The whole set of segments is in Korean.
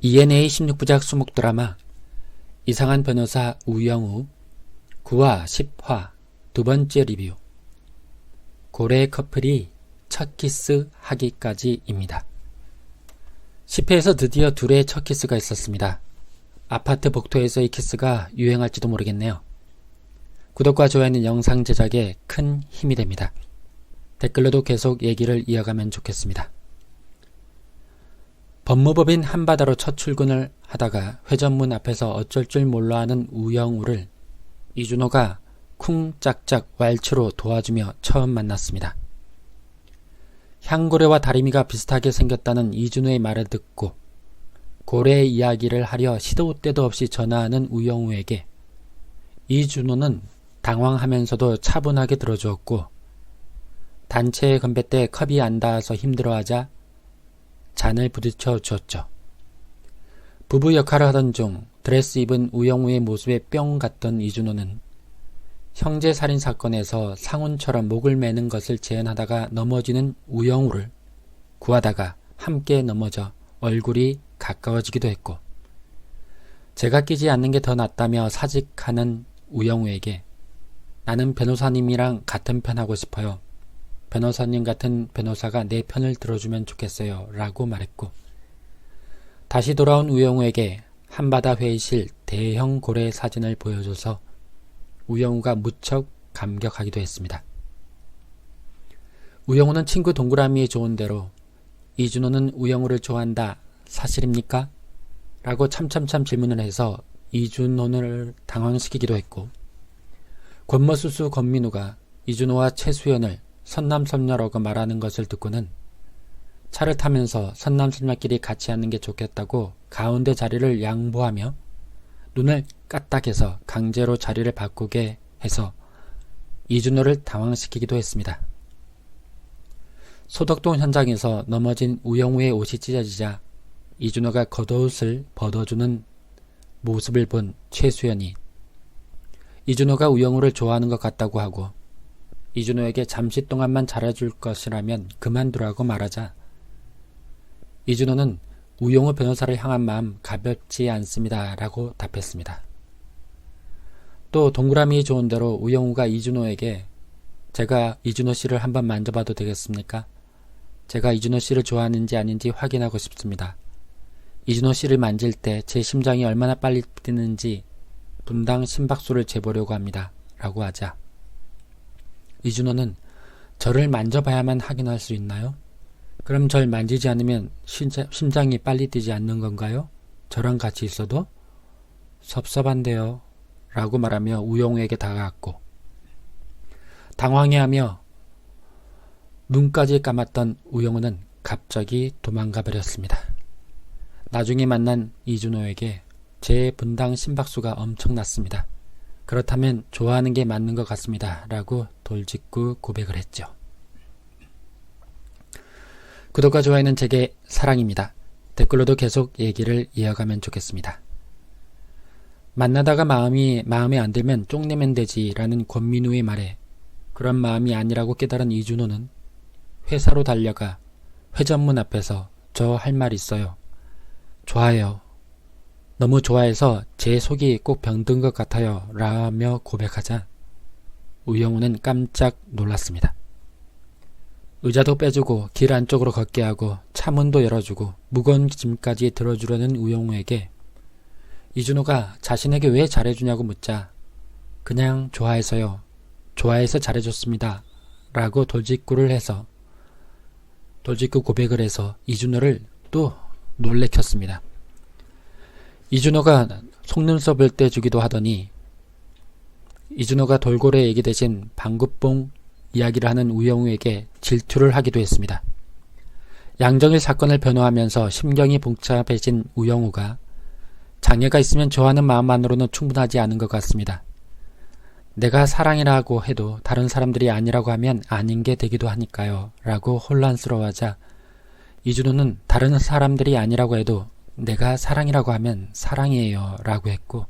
ENA 16부작 수목 드라마 이상한 변호사 우영우 9화 10화 두 번째 리뷰 고래 커플이 첫 키스 하기까지입니다. 10회에서 드디어 둘의 첫 키스가 있었습니다. 아파트 복도에서의 키스가 유행할지도 모르겠네요. 구독과 좋아요는 영상 제작에 큰 힘이 됩니다. 댓글로도 계속 얘기를 이어가면 좋겠습니다. 법무법인 한바다로 첫 출근을 하다가 회전문 앞에서 어쩔 줄 몰라 하는 우영우를 이준호가 쿵짝짝 왈츠로 도와주며 처음 만났습니다. 향고래와 다리미가 비슷하게 생겼다는 이준호의 말을 듣고 고래의 이야기를 하려 시도 때도 없이 전화하는 우영우에게 이준호는 당황하면서도 차분하게 들어주었고 단체 건배 때 컵이 안 닿아서 힘들어하자 잔을 부딪혀 주었죠. 부부 역할을 하던 중 드레스 입은 우영우의 모습에 뿅 갔던 이준호는 형제 살인 사건에서 상훈처럼 목을 매는 것을 제안하다가 넘어지는 우영우를 구하다가 함께 넘어져 얼굴이 가까워지기도 했고 제가 끼지 않는 게 더 낫다며 사직하는 우영우에게 나는 변호사님이랑 같은 편 하고 싶어요. 변호사님 같은 변호사가 내 편을 들어주면 좋겠어요. 라고 말했고, 다시 돌아온 우영우에게 한바다 회의실 대형 고래 사진을 보여줘서 우영우가 무척 감격하기도 했습니다. 우영우는 친구 동그라미의 좋은 대로 이준호는 우영우를 좋아한다. 사실입니까? 라고 참참참 질문을 해서 이준호를 당황시키기도 했고, 권모수수 권민우가 이준호와 최수연을 선남선녀라고 말하는 것을 듣고는 차를 타면서 선남선녀끼리 같이 하는 게 좋겠다고 가운데 자리를 양보하며 눈을 까딱해서 강제로 자리를 바꾸게 해서 이준호를 당황시키기도 했습니다. 소덕동 현장에서 넘어진 우영우의 옷이 찢어지자 이준호가 겉옷을 벗어주는 모습을 본 최수연이 이준호가 우영우를 좋아하는 것 같다고 하고 이준호에게 잠시 동안만 잘해줄 것이라면 그만두라고 말하자 이준호는 우용호 변호사를 향한 마음 가볍지 않습니다. 라고 답했습니다. 또 동그라미 좋은 대로 우영우가 이준호에게 제가 이준호 씨를 한번 만져봐도 되겠습니까? 제가 이준호 씨를 좋아하는지 아닌지 확인하고 싶습니다. 이준호 씨를 만질 때 제 심장이 얼마나 빨리 뛰는지 분당 심박수를 재보려고 합니다. 라고 하자 이준호는 저를 만져봐야만 확인할 수 있나요? 그럼 절 만지지 않으면 심장이 빨리 뛰지 않는 건가요? 저랑 같이 있어도? 섭섭한데요. 라고 말하며 우영우에게 다가갔고 당황해하며 눈까지 감았던 우영우는 갑자기 도망가 버렸습니다. 나중에 만난 이준호에게 제 분당 심박수가 엄청났습니다. 그렇다면 좋아하는 게 맞는 것 같습니다. 라고 돌직구 고백을 했죠. 구독과 좋아요는 제게 사랑입니다. 댓글로도 계속 얘기를 이어가면 좋겠습니다. 만나다가 마음이 마음에 안 들면 쪽내면 되지라는 권민우의 말에 그런 마음이 아니라고 깨달은 이준호는 회사로 달려가 회전문 앞에서 저 할 말 있어요. 좋아요. 너무 좋아해서 제 속이 꼭 병든 것 같아요. 라며 고백하자 우영우는 깜짝 놀랐습니다. 의자도 빼주고 길 안쪽으로 걷게 하고 차문도 열어주고 무거운 짐까지 들어주려는 우영우에게 이준호가 자신에게 왜 잘해주냐고 묻자 그냥 좋아해서요. 좋아해서 잘해줬습니다. 라고 돌직구를 해서 돌직구 고백을 해서 이준호를 또 놀래켰습니다. 이준호가 속눈썹을 떼주기도 하더니 이준호가 돌고래 얘기 대신 방구뽕 이야기를 하는 우영우에게 질투를 하기도 했습니다. 양정일 사건을 변호하면서 심경이 복잡해진 우영우가 장애가 있으면 좋아하는 마음만으로는 충분하지 않은 것 같습니다. 내가 사랑이라고 해도 다른 사람들이 아니라고 하면 아닌 게 되기도 하니까요. 라고 혼란스러워하자 이준호는 다른 사람들이 아니라고 해도 내가 사랑이라고 하면 사랑이에요. 라고 했고,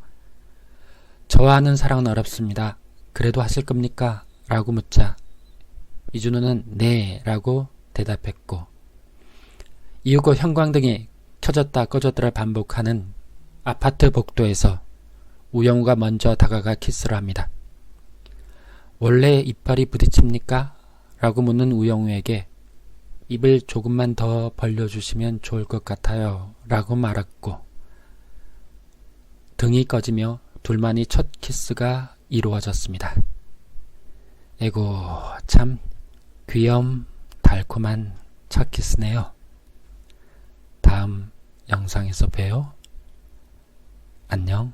저와 하는 사랑은 어렵습니다. 그래도 하실 겁니까? 라고 묻자, 이준호는 네. 라고 대답했고, 이윽고 형광등이 켜졌다 꺼졌다를 반복하는 아파트 복도에서 우영우가 먼저 다가가 키스를 합니다. 원래 이빨이 부딪힙니까? 라고 묻는 우영우에게 입을 조금만 더 벌려주시면 좋을 것 같아요. 라고 말했고, 등이 꺼지며 둘만이 첫 키스가 이루어졌습니다. 에고, 참, 귀염, 달콤한 첫 키스네요. 다음 영상에서 봬요. 안녕.